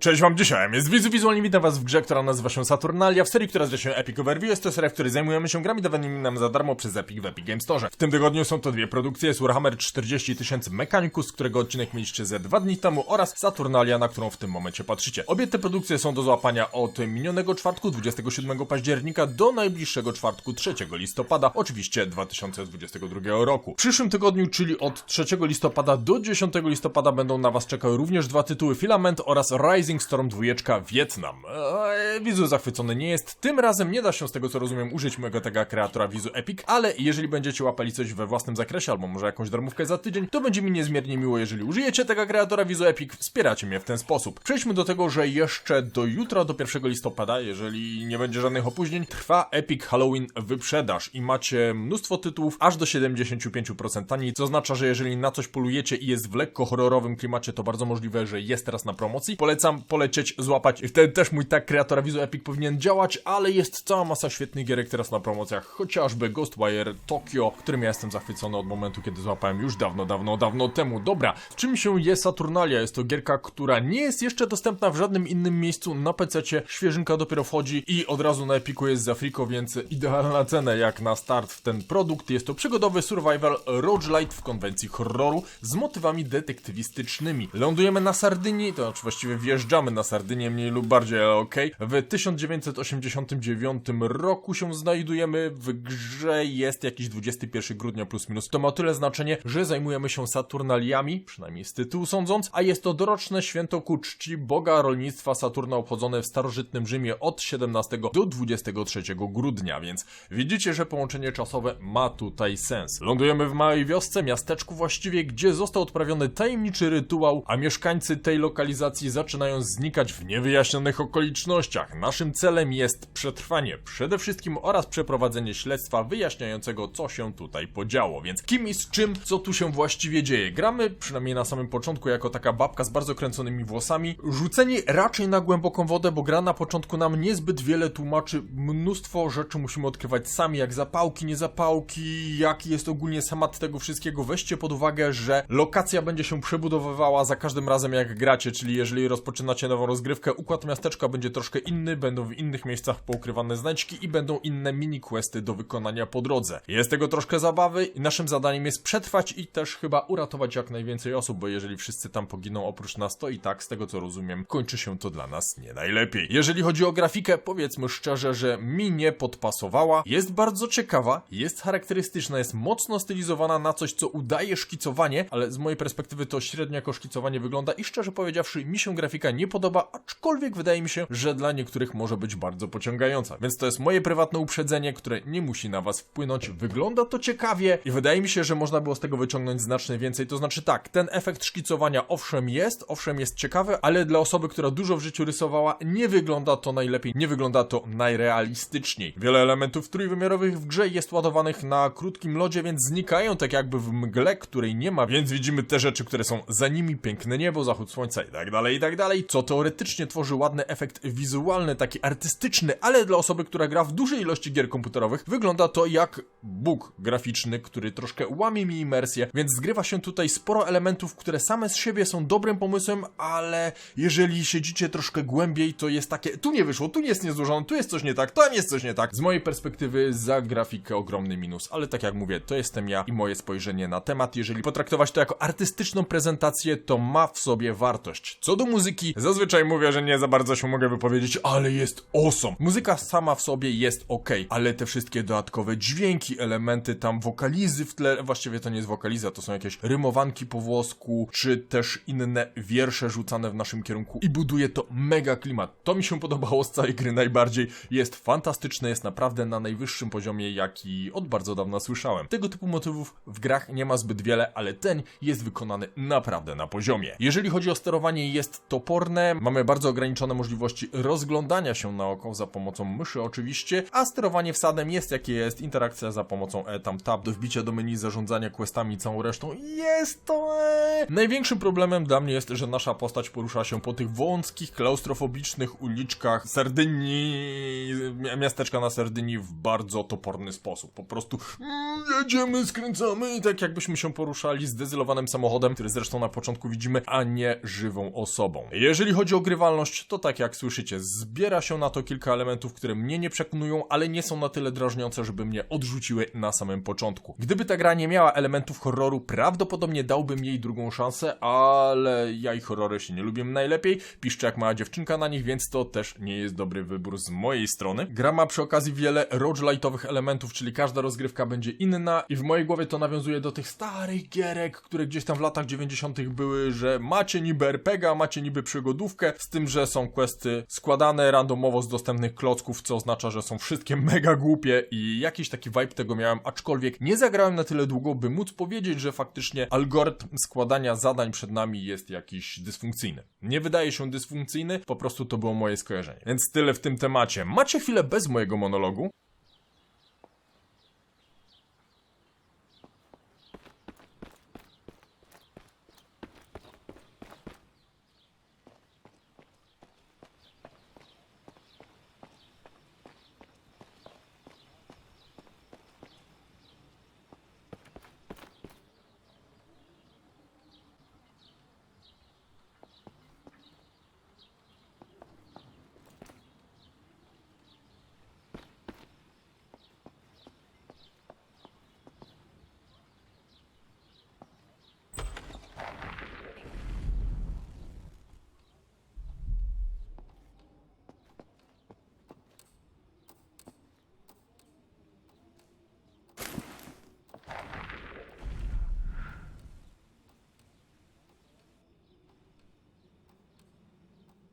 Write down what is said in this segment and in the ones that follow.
Cześć wam dzisiaj, jest Wizu Wizualnie, witam was w grze, która nazywa się Saturnalia, w serii, która nazywa się Epic Overview. Jest to seria, w której zajmujemy się grami dawanymi nam za darmo przez Epic w Epic Game Store. W tym tygodniu są to dwie produkcje, jest Warhammer 40 tysięcy Mechanicus, którego odcinek mieliście ze dwa dni temu oraz Saturnalia, na którą w tym momencie patrzycie. Obie te produkcje są do złapania od minionego czwartku, 27 października do najbliższego czwartku, 3 listopada, oczywiście 2022 roku. W przyszłym tygodniu, czyli od 3 listopada do 10 listopada będą na was czekały również dwa tytuły Filament oraz Rising Storm 2 Wietnam. Eee, Wizu zachwycony nie jest. Tym razem nie da się z tego co rozumiem użyć mojego tego kreatora Wizu Epic, ale jeżeli będziecie łapali coś we własnym zakresie albo może jakąś darmówkę za tydzień, to będzie mi niezmiernie miło, jeżeli użyjecie tego kreatora Wizu Epic, wspieracie mnie w ten sposób. Przejdźmy do tego, że jeszcze do jutra, do 1 listopada, jeżeli nie będzie żadnych opóźnień, trwa Epic Halloween wyprzedaż i macie mnóstwo tytułów aż do 75% taniej, co oznacza, że jeżeli na coś polujecie i jest w lekko horrorowym klimacie, to bardzo możliwe, że jest teraz na promocji. Polecam polecieć, złapać i wtedy też mój tak kreatora Wizu Epic powinien działać, ale jest cała masa świetnych gierek teraz na promocjach, chociażby Ghostwire Tokyo, którym ja jestem zachwycony od momentu, kiedy złapałem już dawno, dawno, dawno temu. Dobra, czym się jest Saturnalia? Jest to gierka, która nie jest jeszcze dostępna w żadnym innym miejscu na PC, świeżynka dopiero wchodzi i od razu na Epiku jest za friko, więc idealna cena jak na start w ten produkt. Jest to przygodowy survival roguelite w konwencji horroru z motywami detektywistycznymi. Lądujemy na Sardynii, to znaczy właściwie wjeżdżamy na Sardynię mniej lub bardziej, ale okej. W 1989 roku się znajdujemy, w grze jest jakiś 21 grudnia plus minus. To ma tyle znaczenie, że zajmujemy się Saturnaliami, przynajmniej z tytułu sądząc, a jest to doroczne święto ku czci boga rolnictwa Saturna obchodzone w starożytnym Rzymie od 17 do 23 grudnia, więc widzicie, że połączenie czasowe ma tutaj sens. Lądujemy w małej wiosce, miasteczku właściwie, gdzie został odprawiony tajemniczy rytuał, a mieszkańcy tej lokalizacji zaczynają znikać w niewyjaśnionych okolicznościach. Naszym celem jest przetrwanie przede wszystkim oraz przeprowadzenie śledztwa wyjaśniającego, co się tutaj podziało. Więc kim i z czym, co tu się właściwie dzieje? Gramy, przynajmniej na samym początku, jako taka babka z bardzo kręconymi włosami. Rzuceni raczej na głęboką wodę, bo gra na początku nam niezbyt wiele tłumaczy. Mnóstwo rzeczy musimy odkrywać sami, jak zapałki, niezapałki, jaki jest ogólnie schemat tego wszystkiego. Weźcie pod uwagę, że lokacja będzie się przebudowywała za każdym razem jak gracie, czyli jeżeli rozpoczynacie nową rozgrywkę, układ miasteczka będzie troszkę inny, będą w innych miejscach poukrywane znajdźki i będą inne mini-questy do wykonania po drodze. Jest tego troszkę zabawy i naszym zadaniem jest przetrwać i też chyba uratować jak najwięcej osób, bo jeżeli wszyscy tam poginą oprócz nas, to i tak, z tego co rozumiem, kończy się to dla nas nie najlepiej. Jeżeli chodzi o grafikę, powiedzmy szczerze, że mi nie podpasowała. Jest bardzo ciekawa, jest charakterystyczna, jest mocno stylizowana na coś, co udaje szkicowanie, ale z mojej perspektywy to średnio jako szkicowanie wygląda i szczerze powiedziawszy, mi się grafika nie podoba, aczkolwiek wydaje mi się, że dla niektórych może być bardzo pociągająca. Więc to jest moje prywatne uprzedzenie, które nie musi na was wpłynąć. Wygląda to ciekawie i wydaje mi się, że można było z tego wyciągnąć znacznie więcej. To znaczy tak, ten efekt szkicowania owszem jest, owszem jest ciekawy, ale dla osoby, która dużo w życiu rysowała, nie wygląda to najlepiej, nie wygląda to najrealistyczniej. Wiele elementów trójwymiarowych w grze jest ładowanych na krótkim lodzie, więc znikają tak jakby w mgle, której nie ma, więc widzimy te rzeczy, które są za nimi, piękne niebo, zachód słońca i tak dalej, i tak dalej, co teoretycznie tworzy ładny efekt wizualny, taki artystyczny, ale dla osoby, która gra w dużej ilości gier komputerowych, wygląda to jak bóg graficzny, który troszkę łamie mi imersję, więc zgrywa się tutaj sporo elementów, które same z siebie są dobrym pomysłem, ale jeżeli siedzicie troszkę głębiej, to jest takie, tu nie wyszło, tu jest niezłożone, tu jest coś nie tak, tam jest coś nie tak. Z mojej perspektywy za grafikę ogromny minus, ale tak jak mówię, to jestem ja i moje spojrzenie na temat. Jeżeli potraktować to jako artystyczną prezentację, to ma w sobie wartość. Co do muzyki, zazwyczaj mówię, że nie za bardzo się mogę wypowiedzieć, ale jest awesome. Muzyka sama w sobie jest ok, ale te wszystkie dodatkowe dźwięki, elementy tam wokalizy w tle, właściwie to nie jest wokaliza, to są jakieś rymowanki po włosku, czy też inne wiersze rzucane w naszym kierunku i buduje to mega klimat. To mi się podobało z całej gry najbardziej. Jest fantastyczne, jest naprawdę na najwyższym poziomie, jaki od bardzo dawna słyszałem. Tego typu motywów w grach nie ma zbyt wiele, ale ten jest wykonany naprawdę na poziomie. Jeżeli chodzi o sterowanie, jest toporne, mamy bardzo ograniczone możliwości rozglądania się na oko za pomocą myszy oczywiście, a sterowanie wsadem jest jakie jest, interakcja za pomocą E, tam tab, do wbicia do menu, zarządzania questami i całą resztą jest to e. Największym problemem dla mnie jest, że nasza postać porusza się po tych wąskich, klaustrofobicznych uliczkach Sardynii, mi- miasteczka na Sardynii w bardzo toporny sposób. Po prostu mm, jedziemy, skręcamy i tak jakbyśmy się poruszali zdezylowanym samochodem, który zresztą na początku widzimy, a nie żywą osobą. Jeżeli chodzi o grywalność, to tak jak słyszycie, zbiera się na to kilka elementów, które mnie nie przekonują, ale nie są na tyle drażniące, żeby mnie odrzuciły na samym początku. Gdyby ta gra nie miała elementów horroru, prawdopodobnie dałbym jej drugą szansę, ale ja i horrory się nie lubię najlepiej. Piszczę jak mała dziewczynka na nich, więc to też nie jest dobry wybór z mojej strony. Gra ma przy okazji wiele roguelite'owych elementów, czyli każda rozgrywka będzie inna i w mojej głowie to nawiązuje do tych starych gierek, które gdzieś tam w latach 90. były, że macie niby RPG, macie niby przygodówkę, z tym, że są questy składane randomowo z dostępnych klocków, co oznacza, że są wszystkie mega głupie i jakiś taki vibe tego miałem, aczkolwiek nie zagrałem na tyle długo, by móc powiedzieć, że faktycznie algorytm składania zadań przed nami jest jakiś dysfunkcyjny. Nie wydaje się dysfunkcyjny, po prostu to było moje skojarzenie. Więc tyle w tym temacie. Macie chwilę bez mojego monologu?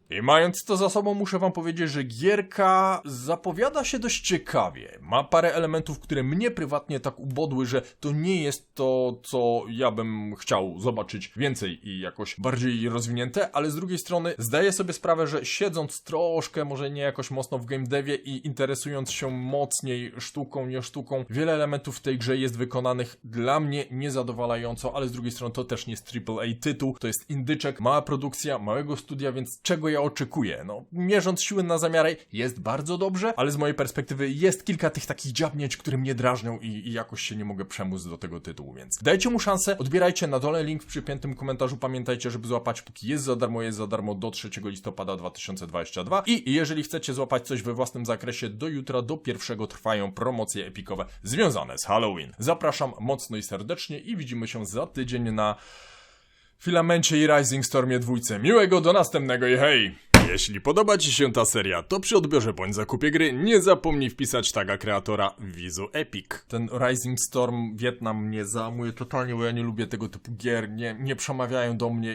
I mając to za sobą, muszę wam powiedzieć, że gierka zapowiada się dość ciekawie. Ma parę elementów, które mnie prywatnie tak ubodły, że to nie jest to, co ja bym chciał zobaczyć więcej i jakoś bardziej rozwinięte, ale z drugiej strony zdaję sobie sprawę, że siedząc troszkę, może nie jakoś mocno w game devie i interesując się mocniej sztuką, nie sztuką, wiele elementów w tej grze jest wykonanych dla mnie niezadowalająco, ale z drugiej strony to też nie jest AAA tytuł, to jest indyczek, mała produkcja, małego studia, więc czego ja oczekuję? No, mierząc siły na zamiary, jest bardzo dobrze, ale z mojej perspektywy jest kilka tych takich dziabnięć, które mnie drażnią i, i jakoś się nie mogę przemóc do tego tytułu, więc dajcie mu szansę, odbierajcie na dole link w przypiętym komentarzu, pamiętajcie, żeby złapać, póki jest za darmo, jest za darmo do 3 listopada 2022 i jeżeli chcecie złapać coś we własnym zakresie, do jutra, do pierwszego trwają promocje epikowe związane z Halloween. Zapraszam mocno i serdecznie i widzimy się za tydzień na Filamencie i Rising Stormie dwójce. Miłego do następnego i hej! Jeśli podoba Ci się ta seria, to przy odbiorze bądź zakupie gry nie zapomnij wpisać taga kreatora Vizu Epic. Ten Rising Storm Wietnam mnie załamuje totalnie, bo ja nie lubię tego typu gier, nie, nie przemawiają do mnie